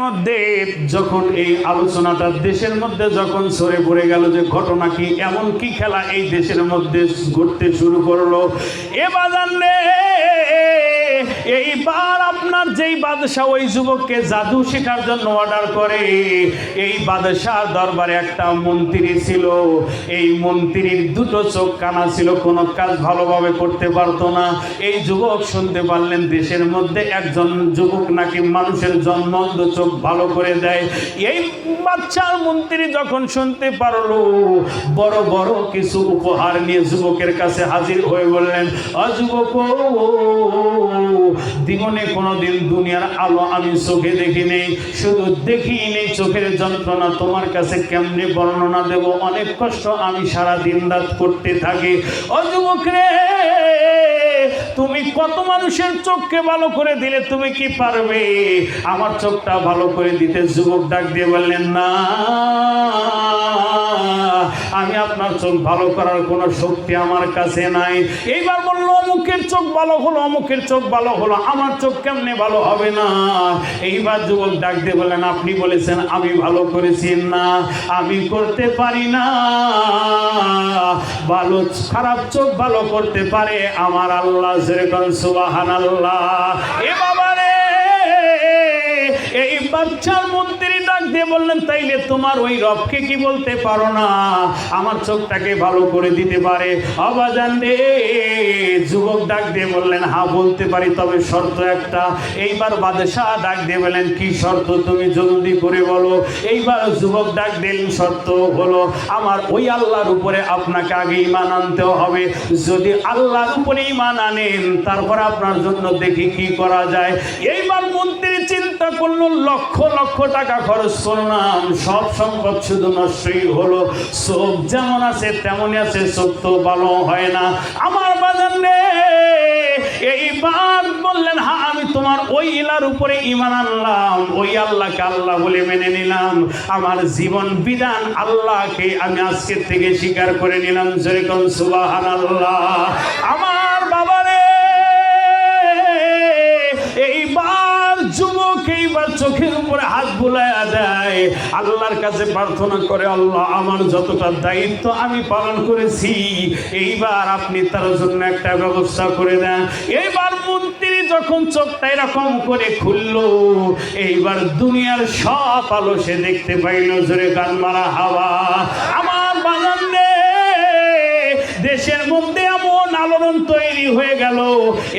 মধ্যে যখন এই আলোচনাটা দেশের মধ্যে যখন সরে পড়ে গেল যে ঘটনা কি, এমন কি খেলা এই দেশের মধ্যে ঘটতে শুরু করল? এবার বাজান রে! এইবার আপনার যেই বাদশাহ ওই যুবককে জাদু শেখার জন্য অর্ডার করে, এই বাদশাহ দরবারে একটা মন্ত্রী ছিল। এই মন্ত্রীর দুটো চোখ কানা ছিল, কোনো কাজ ভালোভাবে করতে পারতো না। এই যুবক শুনতে পারলেন, দেশের মধ্যে একজন যুবক নাকি মানুষের জন্ম চোখ ভালো করে দেয়। এই বাচ্চার মন্ত্রী যখন শুনতে পারল, বড় বড় কিছু উপহার নিয়ে যুবকের কাছে হাজির হয়ে বললেন অযুবক জীবনে কোনোদিন দুনিয়ার আলো আমি চোখে দেখি নেই শুধু দেখি নেই চোখের যন্ত্রণা। তোমার কাছে কেমনে বর্ণনা দেব? অনেক কষ্ট আমি সারা দিন রাত করতে থাকি। অযুবক রে! তুমি কত মানুষের চোখকে ভালো করে দিলে তুমি কি পারবে? আমার চোখটা ভালো করে দিতে যুবক ডাক দিয়ে বললেন, না, আমি আপনার চোখ ভালো করার কোনো শক্তি আমার কাছে নাই। এইবার বলল, অমুকের চোখ ভালো হলো, অমুকের চোখ ভালো হলো, আমার চোখ কেমনে ভালো হবে না? এইবার যুবক ডাক দিয়ে বললেন, আপনি বলেছেন, আমি ভালো করেছি না, আমি করতে পারি না। ভালো, খারাপ চোখ ভালো করতে পারে আমার আল্লাহ যেরকম সুবাহান আল্লাহ এ বাবা রে এই বাচ্চার মন্ত্রী ডাক দিয়ে বললেন, তাইলে তোমার ওই রবকে কি বলতে পারো না? আমার চোখটাকে ভালো করে দিতে পারে। অবাজান রে যুবক ডাক দিয়ে বললেন হ্যাঁ বলতে পারি, তবে শর্ত একটা। এইবার বাদশাহ ডাক দিয়ে বললেন, কি শর্ত তুমি জলদি করে বলো? এইবার যুবক ডাক দিলেন, শর্ত হলো, আমার ওই আল্লাহর উপরে আপনাকে আগে ইমান আনতে হবে। যদি আল্লাহর উপরে ইমান আনেন, তারপর আপনার জন্য দেখি কি করা যায়। এইবার মন্ত্রী করল লক্ষ লক্ষ টাকা খরচ করলাম। সব সম্পদ শুধু নষ্টই হলো। চোখ যেমন আছে, তেমনই আছে চোখ তো ভালো হয় না। আমার বাজান রে, এইবার বললেন হ্যাঁ আমি তোমার ওই ইলার উপরে ইমান আনলাম। ওই আল্লাহকে আল্লাহ বলে মেনে নিলাম। আমার জীবন বিধান আল্লাহকে আমি আজকের থেকে স্বীকার করে নিলাম। যেরকম সুবাহান আল্লাহ আমার চোখের উপরে হাত বুলাইয়া দেয়। আল্লাহর কাছে প্রার্থনা করে, আল্লাহ, আমার যতটা দায়িত্ব আমি পালন করেছি, এইবার আপনি তার জন্য একটা ব্যবস্থা করে দেন। এইবার মন্ত্রী যখন চোখটা এরকম করে খুলল, এইবার দুনিয়ার সব আলো সে দেখতে পাইল, জোরে গান মারা হাওয়া। আমার বাগান দেশের মধ্যে আলোড়ন তৈরি হয়ে গেল।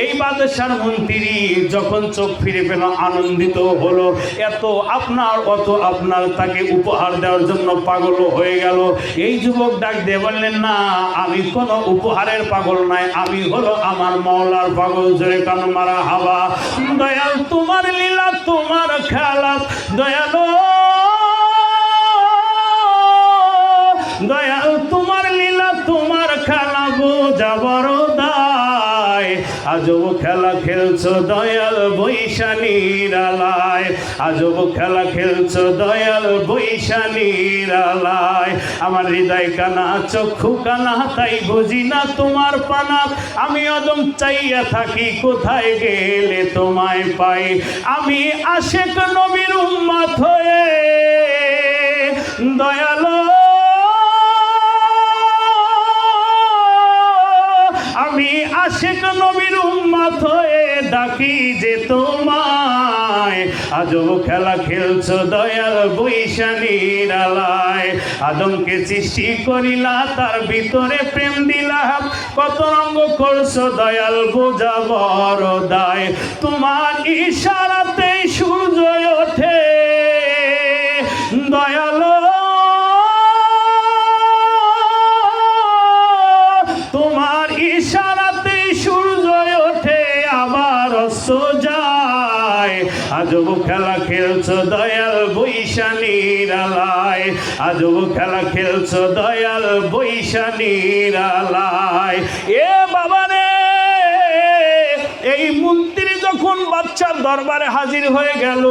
এই বাদশার মন্ত্রী যখন চোখ ফিরে পেল, আনন্দিত হলো। এত আপনার, অত আপনার তাকে উপহার দেওয়ার জন্য পাগল হয়ে গেল। এই যুবক ডাক দিয়ে বললেন, না, আমি কোনো উপহারের পাগল নাই আমি হলো আমার মওলার পাগল, জোরে কান মারা হাওয়া। দয়াল, তোমার লীলা খেলছো দয়াল বৈশালীর আলায়। আজব খেলা খেলছো দয়াল বৈশালীর আলায়। আমার হৃদয় কানা, চক্ষু কানা, তাই বুঝি না তোমার পানা। আমি অদম চাইয়া থাকি, কোথায় গেলে তোমায় পাই? আমি আশেক নবীর উম্মাত হয়ে দয়ালো। আমি আশেক নবীর উম্মাত হয়ে ডাকি যে তোমায়। আজব খেলা খেলছো দয়াল আদমকে সৃষ্টি করিলা, তার ভিতরে প্রেম দিলা। কত করছ দয়াল বোঝা বড় দায়। তোমার ইশারাতেই সূর্য আজব খেলা খেলছো দয়াল বৈশালীর আলায়। আজব খেলা খেলছো দয়াল বৈশালীর আলায়। এ বাবা রে এই মন্ত্রী যখন বাচ্চার দরবারে হাজির হয়ে গেল,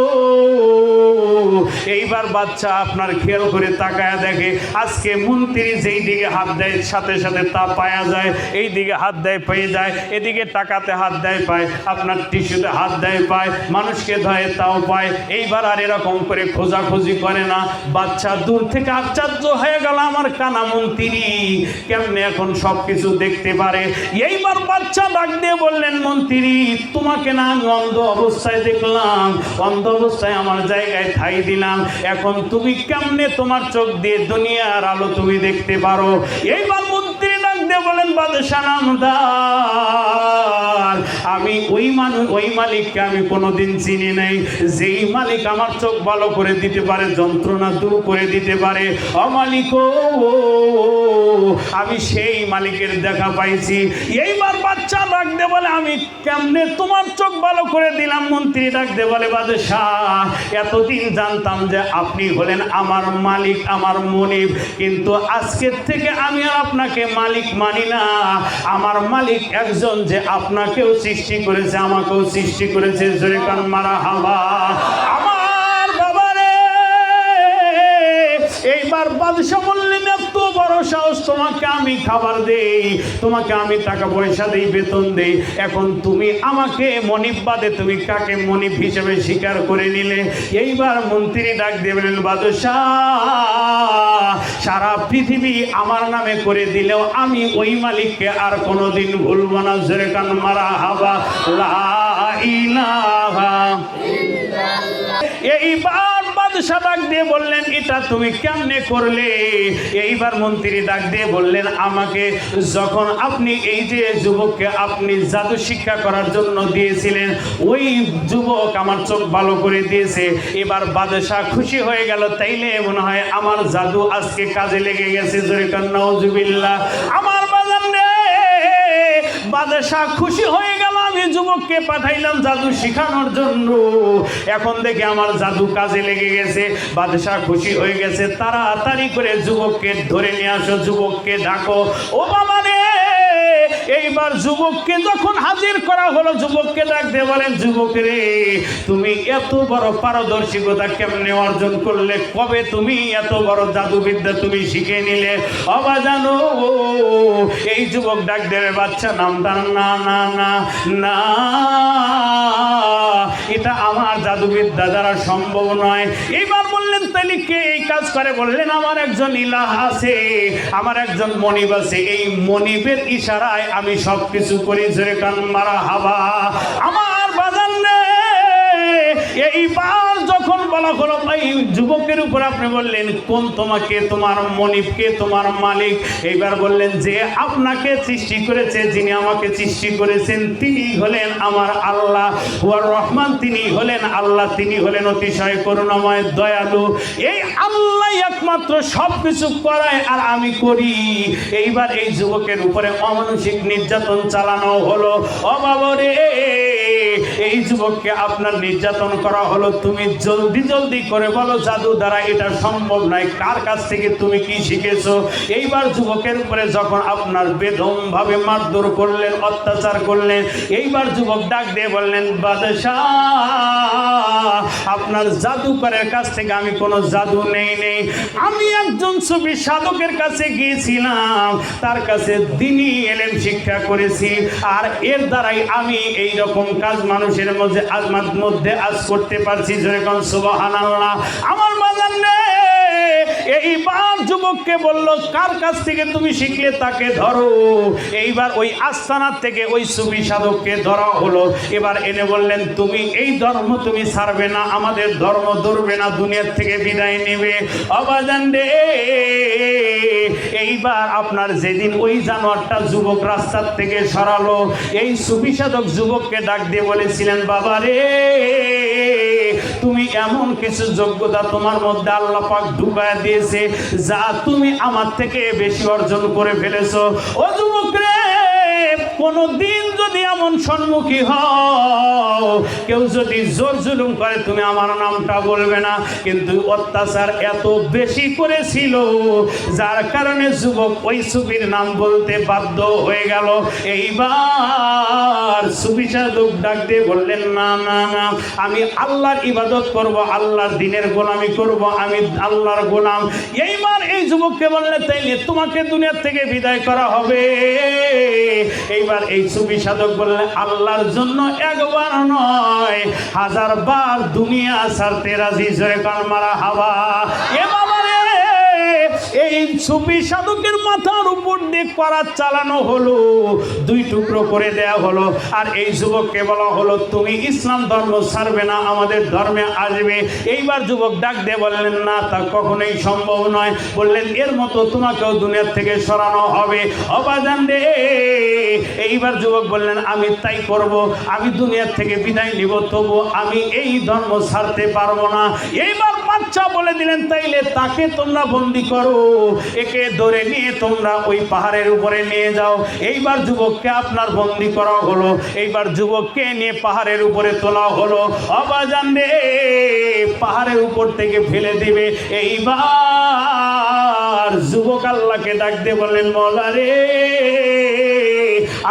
এইবার বাচ্চা আপনার খেয়াল করে তাকায় দেখে, আজকে মন্ত্রী যেই দিকে হাত দেয়, সাথে সাথে তা পায়া যায়, এই দিকে হাত দেয় পেয়ে যায়, এদিকে টাকাতে হাত দেয় পায়, আপনার টিস্যুতে হাত দেয় পায়, মানুষকে ধরে তাও পায়, এইবার আর এরকম করে খোঁজাখুঁজি করে না। বাচ্চা দূর থেকে আশ্চর্য হয়ে গেল আমার কানা মন্ত্রী, কেমনে এখন সব কিছু দেখতে পারে? এইবার বাচ্চা ডাক দিয়ে বললেন, মন্ত্রী, তোমাকে না আমি অন্ধ অবস্থায় দেখলাম, অন্ধ অবস্থায় আমার জায়গায় ঠাই দিলাম। এখন তুমি কেমনে তোমার চোখ দিয়ে দুনিয়ার আলো তুমি দেখতে পারো? এইবার মন্ত্রী ডাক দিয়ে বলেন, বাদশাহ নামদার। আমি ওই মানুষ ওই মালিককে আমি কোনোদিন চিনি নাই। যেই মালিক আমার চোখ ভালো করে দিতে পারে, যন্ত্রণা দূর করে দিতে পারে, অমালিক আমি সেই মালিকের দেখা পাইছি। এইবার বাচ্চা ডাকতে বলে, আমি কেমনে তোমার চোখ ভালো করে দিলাম? মন্ত্রী ডাকতে বলে, বাদশাহ, এতদিন জানতাম যে আপনি হলেন আমার মালিক, আমার মনিব। কিন্তু আজকের থেকে আমি আর আপনাকে মালিক মানি না। আমার মালিক একজন যে আপনাকেও সৃষ্টি করেছে আমাকেও সৃষ্টি করেছে জোরেকান মারা হাওয়া আমার বাবারে এইবার বাদশাহ বড় সাহস তোমাকে আমি খাবার দেই, তোমাকে আমি টাকা পয়সা বেতন এখন তুমি আমাকে বাদে তুমি কাকে হিসেবে স্বীকার করে নিলে? এইবার মন্ত্রী ডাক দেবেন বাদশাহ, সারা পৃথিবী আমার নামে করে দিলেও আমি ওই মালিককে আর কোনোদিন ভুলব না। জোরে কান মারা হাবা, লা এইবার বাদশাহ ডাক দিয়ে বললেন, এটা তুমি কেমনে করলে? এইবার মন্ত্রী ডাক দিয়ে বললেন, আমাকে যখন আপনি এই যে যুবককে আপনি জাদু শিক্ষা করার জন্য দিয়েছিলেন, ওই যুবক আমার চোখ ভালো করে দিয়েছে। এবার বাদশাহ খুশি হয়ে গেল, তাইলে মনে হয় আমার জাদু আজকে কাজে লেগে গেছে, জোরে কান্নাউজুবিল্লাহ আমার বাজার বাদশাহ খুশি হয়ে গেল আমি যুবককে পাঠাইলাম জাদু শিখানোর জন্য। এখন দেখে আমার জাদু কাজে লেগে গেছে, বাদশাহ খুশি হয়ে গেছে। তাড়াতাড়ি করে যুবককে ধরে নিয়ে আসো, যুবককে ডাকো। ও বাবা এইবার যুবককে যখন হাজির করা হলো, যুবককে ডাকতে বলেন, যুবক রে, তুমি এত বড় পারদর্শিকতা কেমনে অর্জন করলে? কবে তুমি এত বড় জাদুবিদ্যা তুমি শিখে নিলে? অবা জানো এই যুবক ডাক দেবে বাচ্চা, নাম তার না না না না। এটা আমার জাদুবিদ্যা দাদারা সম্ভব নয়। এবার বললেন তাহলে কে এই কাজ করে? বললেন, আমার একজন ইলাহ আছে, আমার একজন মনিব আছে। এই মনিবের ইশারায় আমি সব কিছু করি, জোরে কান মারা হাবা। হলো ভাই যুবকের উপর আপনি বললেন, কোন তোমাকে, তোমার মনিবকে, তোমার মালিক? এইবার বললেন যে, আপনাকে সৃষ্টি করেছে যিনি আমাকে সৃষ্টি করেছেন, তিনি হলেন আমার আল্লাহ। হুয়ার রহমান, তিনি হলেন আল্লাহ, তিনি হলেন অতিশয় করুণাময় দয়ালু। এই আল্লাহ একমাত্র সব কিছু করায় আর আমি করি। এইবার এই যুবকের উপরে অমানসিক নির্যাতন চালানো হলো। অবাবরে এই যুবককে আপনার নির্যাতন করা হলো, তুমি জলদি জলদি করে বলো, জাদু দ্বারা এটা সম্ভব নয়। কার কাছ থেকে তুমি কি শিখেছো? এইবার যুবকের উপরে যখন আপনার বেদম ভাবে মারধর করলেন, অত্যাচার করলেন, এইবার যুবক ডাক দিয়ে বললেন, বাদশাহ, আপনার জাদুকরের কাছ থেকে আমি কোনো জাদু নেই নেই। আমি একজন ছবি সাধকের কাছে গিয়েছিলাম, তার কাছে দিনই এলেন, শিক্ষা করেছি, আর এর দ্বারাই আমি এই রকম কাজ মানুষের মধ্যে আজ মধ্যে আজ করতে পারছি যেরকম সুবাহ আমার বাজার এইবার যুবককে বলল, কার কাছ থেকে তুমি শিখলে তাকে ধরো? এইবার ওই আস্তানার থেকে ওই সুবি সাধককে ধরা হলো। এবার এনে বললেন, তুমি এই ধর্ম তুমি ছাড়বে না, আমাদের ধর্ম ধরবে না, দুনিয়ার থেকে বিদায় নেবে। অবাজান রে, এইবার আপনার যেদিন ওই জানোয়ারটা যুবক রাস্তার থেকে সরালো, এই সুবি সাধক যুবককে ডাক দিয়ে বলেছিলেন, বাবা রে তুমি এমন কিছু যোগ্যতা তোমার মধ্যে আল্লাহ পাক ঢুকায় দিয়েছে, যা তুমি আমার থেকে বেশি অর্জন করে ফেলেছো। ও যুবক রে কোনো দিন যদি এমন সম্মুখী হও, কেউ যদি জোর জুলুম করে, তুমি আমার নামটা বলবে না। কিন্তু অত্যাচার এত বেশি করেছিল, যার কারণে যুবক ওই সুফির নাম বলতে বাধ্য হয়ে গেল। এইবার সুফি সাধক ডাক দিয়ে বললেন, না না না, আমি আল্লাহর ইবাদত করব, আল্লাহর দিনের গোলামি করব, আমি আল্লাহর গোলাম। এইবার এই যুবককে বললে, তাইলে তোমাকে দুনিয়ার থেকে বিদায় করা হবে। এইবার এই সুফি সাধক বললেন, আল্লাহর জন্য একবার নয় হাজার বার দুনিয়া সারতে রাজি জয় কান মারা হাওয়া। এ বাবা রে এই সুফি সাধকের মাথার উপর দিয়ে করাত চালানো হলো। দুই টুকরো করে দেয়া হলো। আর এই যুবককে বলা হলো, তুমি ইসলাম ধর্ম ছাড়বে না, আমাদের ধর্মে আসবে। এইবার যুবক ডাক দিয়ে বললেন, না, তা কখনোই সম্ভব নয়। বললেন, এর মতো তোমাকেও দুনিয়ার থেকে সরানো হবে। অবাজান রে। এইবার যুবক বললেন, আমি তাই করব, আমি দুনিয়ার থেকে বিদায় নিব তবু আমি এই ধর্ম ছাড়তে পারব না। এইবার বাচ্চা বলে দিলেন, তাইলে তাকে তোমরা বন্দি করো। একে ধরে নিয়ে তোমরা ওই পাহাড়ের উপরে নিয়ে যাও। এইবার যুবককে আপনার বন্দি করা হলো। এইবার যুবককে নিয়ে পাহাড়ের উপরে তোলা হলো। অবাজান রে, পাহাড়ের উপর থেকে ফেলে দিবে। এইবার যুবক আল্লাহকে ডাক দিয়ে বললেন, মলা রে,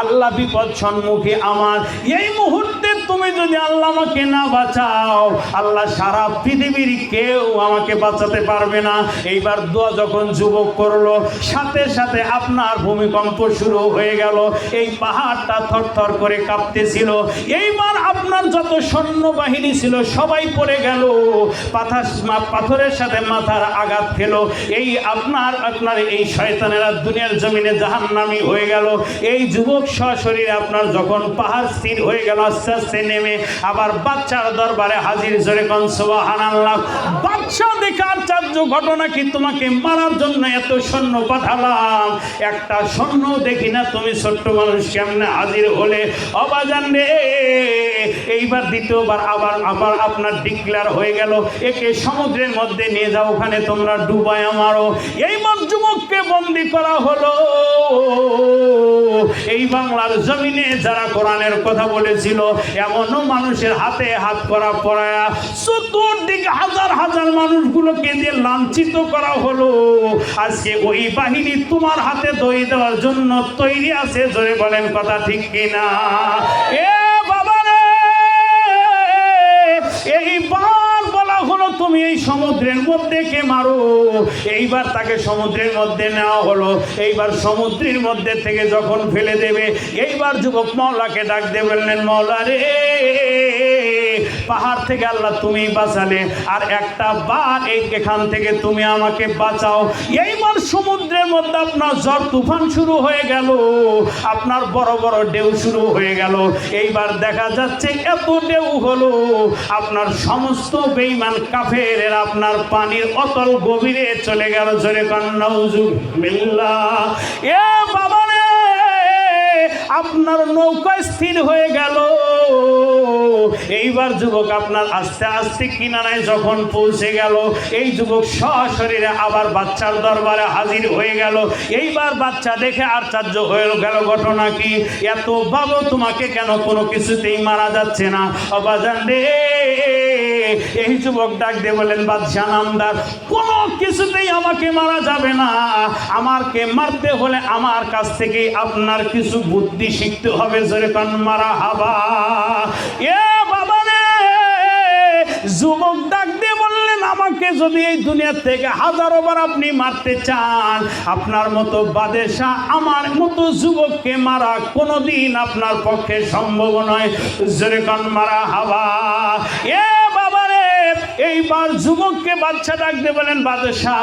আল্লাহ বিপদ সম্মুখে আমার। এই মুহূর্তে তুমি যদি আল্লাহ আমাকে না বাঁচাও, আল্লাহ সারা পৃথিবীর কেউ আমাকে বাঁচাতে পারবে না। এইবার দোয়া যখন যুবক করল, সাথে সাথে আপনার ভূমিকম্প শুরু হয়ে গেল। এই পাহাড়টা থরথর করে কাঁপতেছিল। এইবার আপনার যত সৈন্যবাহিনী ছিল, সবাই পড়ে গেল। পাথা পাথরের সাথে মাথার আঘাত খেলো এই আপনার আপনার এই শয়তানেরা দুনিয়ার জমিনে জাহান্নামি হয়ে গেল। এই যুবক সশরীরে আপনার যখন পাহাড় স্থির হয়ে গেল, আস্তে আস্তে নেমে আবার বাচ্চার দরবারে হাজির জোরে কনসবাহান আল্লাহ বাচ্চা দেখে আশ্চর্য ঘটনা কি? তোমাকে মারার জন্য এত সৈন্য পাঠালাম। একটা সৈন্য দেখি না, তুমি ছোট্ট মানুষ কেমনে হাজির হলে? অবাজান রে, এইবার দ্বিতীয়বার আবার আবার আপনার ডিক্লেয়ার হয়ে গেল। একে সমুদ্রের মধ্যে নিয়ে যাও, ওখানে তোমরা ডুবায় মারো। এইবার যুবককে বন্দি করা হলো। এই বাংলার জমিনে যারা কোরআনের কথা বলেছিল, এমনও মানুষের হাতে হাত করা পড়ায়া চতুর্দিকে হাজার হাজার মানুষগুলোকে দিয়ে লাঞ্ছিত করা হলো। আজকে ওই বাহিনী তোমার হাতে দই দেওয়ার জন্য তৈরি আছে, জোরে বলেন কথা ঠিক কিনা? এ তুমি এই সমুদ্রের মধ্যে কে মারো? এইবার তাকে সমুদ্রের মধ্যে নেওয়া হলো। এইবার সমুদ্রের মধ্যে থেকে যখন ফেলে দেবে, এইবার যুবক মৌলাকে ডাক দিয়ে বললেন, মৌলা রে, পাহাড় থেকে আল্লাহ তুমি বাঁচালে, আর একটা বার এই এখান থেকে তুমি আমাকে বাঁচাও। এইবার সমুদ্রের মধ্যে আপনার ঝড় তুফান শুরু হয়ে গেল, আপনার বড় বড় ঢেউ শুরু হয়ে গেল। এইবার দেখা যাচ্ছে এত ঢেউ হলো, আপনার সমস্ত বেইমান কাফের আপনার পানির অতল গভীরে চলে গেল। জোরে কান্না এ বাবা আপনার নৌকা স্থির হয়ে গেল। এইবার যুবক আপনার আস্তে আস্তে কিনারায় যখন পৌঁছে গেল, এই যুবক সশরীরে আবার বাচ্চার দরবারে হাজির হয়ে গেল। এইবার বাচ্চা দেখে আশ্চর্য হয়ে গেল, ঘটনা কি? এত বাবু তোমাকে কেন? কোনো কিছুতেই মারা যাচ্ছে না। অবাজান রে, এই যুবক ডাক দিয়ে বলেন বাদশাহ নামদার, কোনো কিছুতেই আমাকে মারা যাবে না। আমারকে মারতে হলে আমার কাছ থেকে আপনার কিছু বুদ্ধি শিখতে হবে, জোরে কান মারা হাবা। এ বাবা রে, যুবক ডাক দিয়ে বললেন, আমাকে যদি এই দুনিয়া থেকে হাজারো বার আপনি মারতে চান, আপনার মতো বাদেশা আমার মতো যুবককে মারা কোনোদিন আপনার পক্ষে সম্ভব নয়। জোরে কান মারা হাবা। এ এইবার যুবককে বাচ্চা ডাকতে বলেন, বাদশাহ,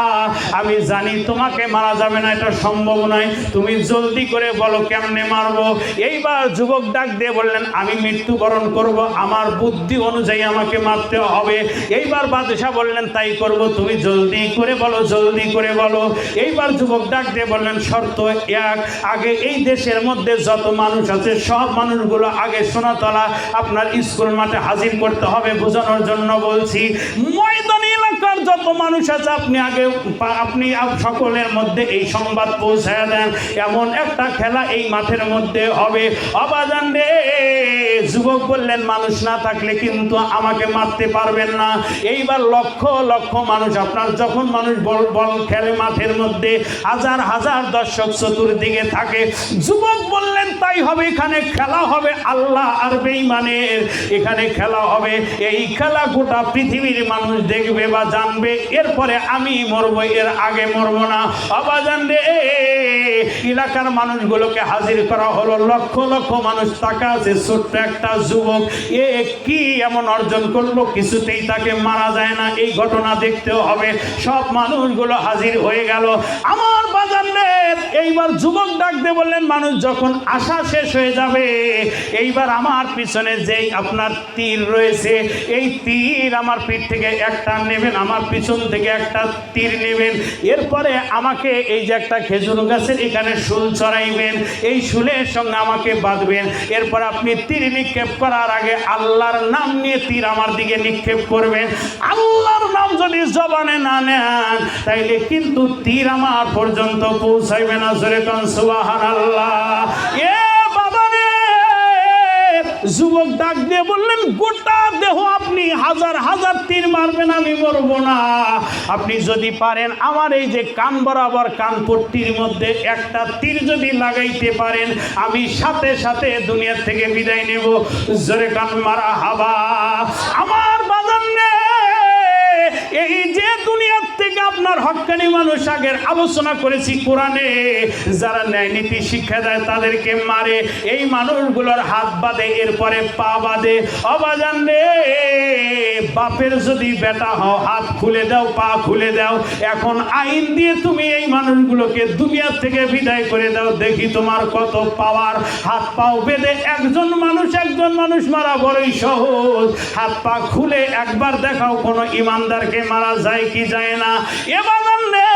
আমি জানি তোমাকে মারা যাবে না, এটা সম্ভব নয়। তুমি জলদি করে বলো কেমনে মারবো? এইবার যুবক ডাক দিয়ে বললেন, আমি মৃত্যুবরণ করব, আমার বুদ্ধি অনুযায়ী আমাকে মারতে হবে। এইবার বাদশাহ বললেন, তাই করব, তুমি জলদি করে বলো, জলদি করে বলো। এইবার যুবক ডাক দিয়ে বললেন, শর্ত এক, আগে এই দেশের মধ্যে যত মানুষ আছে, সব মানুষগুলো আগে সোনাতলা আপনার স্কুল মাঠে হাজির করতে হবে, বোঝানোর জন্য বলছি। What? এলাকার যত মানুষ আছে, আপনি আগে আপনি আপ- সকলের মধ্যে এই সংবাদ পৌঁছায় দেন। এমন একটা খেলা এই মাঠের মধ্যে হবে। অবাজান রে, যুবক বললেন, মানুষ না থাকলে কিন্তু আমাকে মারতে পারবেন না। এইবার লক্ষ লক্ষ মানুষ, আপনার যখন মানুষ বল বল খেলে মাঠের মধ্যে, হাজার হাজার দর্শক চতুর্দিকে থাকে। যুবক বললেন, তাই হবে, এখানে খেলা হবে আল্লাহ আর বেঈমানের। এখানে খেলা হবে। এই খেলা গোটা পৃথিবীর মানুষ দেখবে বা জানবে, এরপরে আমি মরবো, এর আগে মরবো না। আবার জানবে এলাকার মানুষগুলোকে হাজির করা হলো, লক্ষ লক্ষ মানুষ তাকা আছে, ছোট্ট একটা যুবক, এ কি এমন অর্জন করল? কিছুতেই তাকে মারা যায় না, এই ঘটনা দেখতেও হবে। সব মানুষগুলো হাজির হয়ে গেল। আমার বাজানের এইবার যুবক ডাকতে বললেন, মানুষ যখন আশা শেষ হয়ে যাবে, এইবার আমার পিছনে যেই আপনার তীর রয়েছে, এই তীর আমার পিঠ থেকে একটা নেবেন আমার পিছন থেকে একটা তীর নেবেন। এরপরে আমাকে এই যে একটা খেজুর গাছের এখানে শুল চড়াইবেন এই শুলের সঙ্গে আমাকে বাঁধবেন। এরপর আপনি তীর নিক্ষেপ করার আগে আল্লাহর নাম নিয়ে তীর আমার দিকে নিক্ষেপ করবেন। আল্লাহর নাম যদি জবানে না নেন, তাইলে কিন্তু তীর আমার পর্যন্ত পৌঁছাইবে না। জোরে কান আল্লাহ এ বাবা যুবক ডাক দিয়ে বললেন, গোটা দেহ আপনি হাজার হাজার তীর মারবেন, আমি মরব না। আপনি যদি পারেন, আমার এই যে কান বরাবর কান পট্টির মধ্যে একটা তীর যদি লাগাইতে পারেন, আমি সাথে সাথে দুনিয়ার থেকে বিদায় নেব। জোরে কান মারা হাবা। আমার আপনার হকানি মানুষ আগের আলোচনা করেছি কোরআনে। যারা ন্যায় নীতি শিক্ষা দেয়, তাদেরকে মারে। এই মানুষগুলোর হাত বাঁধে, এরপরে পা বাঁধে। অবাজান রে, বাপের যদি বেটা হও, হাত খুলে দাও, পা খুলে দাও। এখন আইন দিয়ে তুমি এই মানুষগুলোকে দুনিয়ার থেকে বিদায় করে দাও। দেখি তোমার কত পাওয়ার। হাত পাও বেঁধে, একজন মানুষ একজন মানুষ মারা বড়ই সহজ। হাত পা খুলে একবার দেখাও, কোনো ইমানদারকে মারা যায় কি যায় না। এবার রে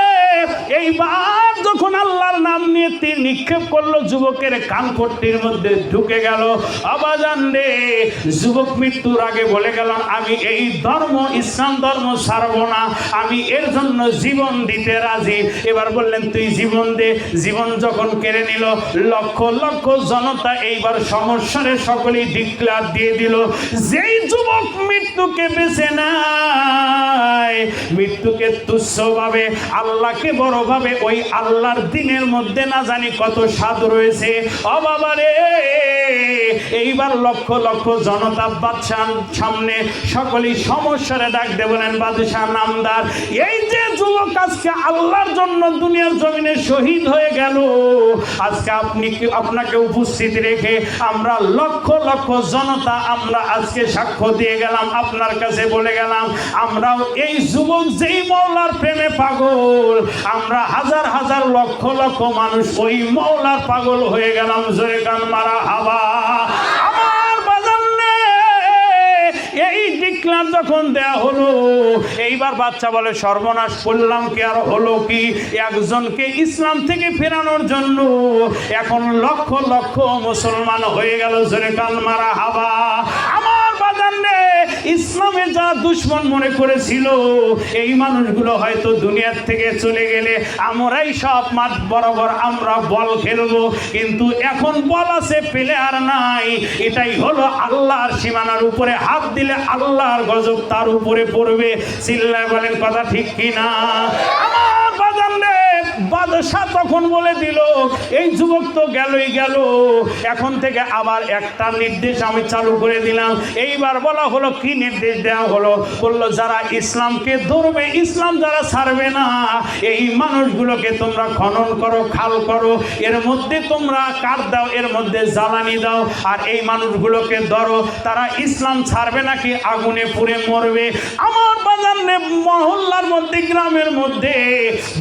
এইবার যখন আল্লাহর নাম নিয়ে তীর নিক্ষেপ করল, যুবকের কান পট্টির মধ্যে ঢুকে গেল। আবাজান রে, যুবক মৃত্যুর আগে বলে গেলাম, আমি এই ধর্ম, ইসলাম ধর্ম ছাড়ব না। আমি এর জন্য জীবন দিতে রাজি। এবার বললেন, তুই জীবন দে। জীবন যখন কেড়ে নিল, লক্ষ লক্ষ জনতা এইবার সমস্যারে সকলেই ডিক্লার দিয়ে দিল, যেই যুবক মৃত্যুকে বেছে নাই মৃত্যুকে তুচ্ছভাবে, আল্লাহকে বড়ভাবে ওই আল্লাহর দিনের মধ্যে না জানি কত স্বাদ রয়েছে। অবাবারে এইবার লক্ষ লক্ষ জনতা বাদশাহ সামনে সকলেই সমস্যারে ডাক দেবেন বাদশাহ নামদার, এই যে যুবক আজকে আল্লাহর জন্য দুনিয়ার জমিনে শহীদ হয়ে গেল। আজকে আপনি কি- আপনাকে উপস্থিত রেখে আমরা লক্ষ লক্ষ জনতা আমরা আজকে সাক্ষ্য দিয়ে গেলাম, আপনার কাছে বলে গেলাম, আমরাও এই যুবক যেই মৌলার প্রেমে পাগল, আমরা হাজার হাজার লক্ষ লক্ষ মানুষ ওই মৌলার পাগল হয়ে গেলাম, জোরে গান মারা হাবা। এই ডিক্লার যখন দেয়া হলো, এইবার বাচ্চা বলে, সর্বনাশ করলাম কি আর হলো কি? একজনকে ইসলাম থেকে ফেরানোর জন্য এখন লক্ষ লক্ষ মুসলমান হয়ে গেল, জোরে কান মারা হাবা। ইসলামে যা দুশ্মন মনে করেছিল, এই মানুষগুলো হয়তো দুনিয়ার থেকে চলে গেলে আমরাই সব মাঠ বরাবর আমরা বল খেলব, কিন্তু এখন বল আছে পেলে আর নাই। এটাই হলো আল্লাহর সীমানার উপরে। হাত দিলে আল্লাহর গজব তার উপরে পড়বে। চিল্লায় বলেন, কথা ঠিক কিনা? আমার বাজান বাদশাহ তখন বলে দিল, এই যুবক তো গেলই গেল। এখন থেকে আবার একটা নির্দেশ আমি চালু করে দিলাম। এইবার বলা হলো, কি নির্দেশ দেওয়া হলো? বলল, যারা ইসলামকে ধরবে, ইসলাম যারা ছাড়বে না, এই মানুষগুলোকে তোমরা খনন করো, খাল করো। এর মধ্যে তোমরা কাঠ দাও, এর মধ্যে জ্বালানি দাও। আর এই মানুষগুলোকে ধরো। তারা ইসলাম ছাড়বে নাকি আগুনে পুড়ে মরবে? আমার মহল্লার মধ্যে, গ্রামের মধ্যে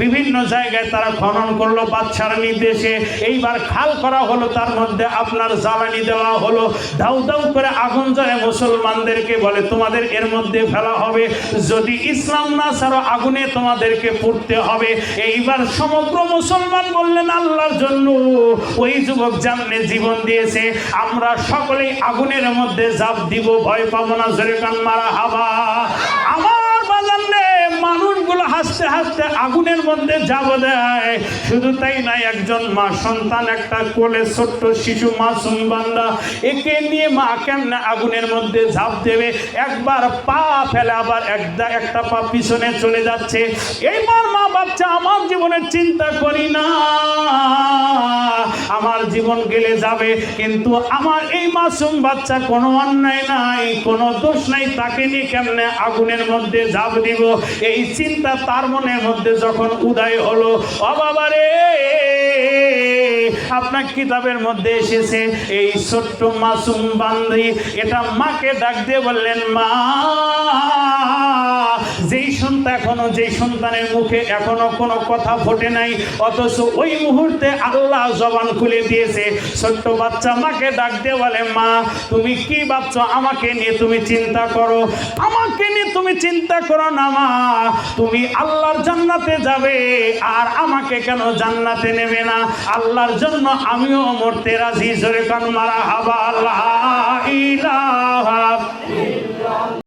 বিভিন্ন জায়গায় তারা খনন করল, বাচ্চার নির্দেশে। এইবার খাল করা হলো, তার মধ্যে আপনার জ্বালানি দেওয়া হলো। দাউ দাউ করে আগুন জ্বলে, মুসলমানদেরকে বলে, তোমাদের এর মধ্যে ফেলা হবে। যদি ইসলাম না ছাড়ো, আগুনে তোমাদেরকে পুড়তে হবে। এইবার সমগ্র মুসলমান বললেন, আল্লাহর জন্য ওই যুবক জানলে জীবন দিয়েছে। আমরা সকলেই আগুনের মধ্যে জাপ দিব, ভয় পাবো না, জোরে কান মারা হাবা। আমার হাতে আগুনের মধ্যে যাব দেয়। শুধু তাই নাই একজন মা সন্তান, একটা কোলে ছোট্ট শিশু, মাসুম বান্দা, একে নিয়ে মা কেমনে আগুনের মধ্যে ঝাঁপ দেবে? একবার পা ফেলে আবার একটা একটা পা পিছনে চলে যাচ্ছে। এইবার মা বাচ্চা আমার জীবনের চিন্তা করি না। আমার জীবন গেলে যাবে, কিন্তু আমার এই মাসুম বাচ্চা কোনো অন্যায় নাই, কোনো দোষ নাই। তাকে নিয়ে কেমনে আগুনের মধ্যে ঝাঁপ দিব? এই চিন্তা তার মনের মধ্যে যখন উদয় হলো অবাবারে আপনার কিতাবের মধ্যে এসেছে, এই ছোট্ট মাসুম বান্ধি এটা মাকে ডাক দিয়ে বললেন, মা এখনও যেই সন্তানের মুখে এখনও কোনো কথা ফোটে নাই, অথচ ওই মুহূর্তে আল্লাহ জবান খুলে দিয়েছে, ছোট্ট বাচ্চা মাকে ডাক দিয়ে বলে, মা, তুমি কি ভাবছ? আমাকে নিয়ে তুমি চিন্তা করো, আমাকে নিয়ে তুমি চিন্তা করো না, মা। তুমি আল্লাহর জান্নাতে যাবে, আর আমাকে কেন জান্নাতে নেবে না? আল্লাহর জন্য আমিও মরতে রাজি। জোরে কান, মারা হাবা আল্লাহ ইলাহা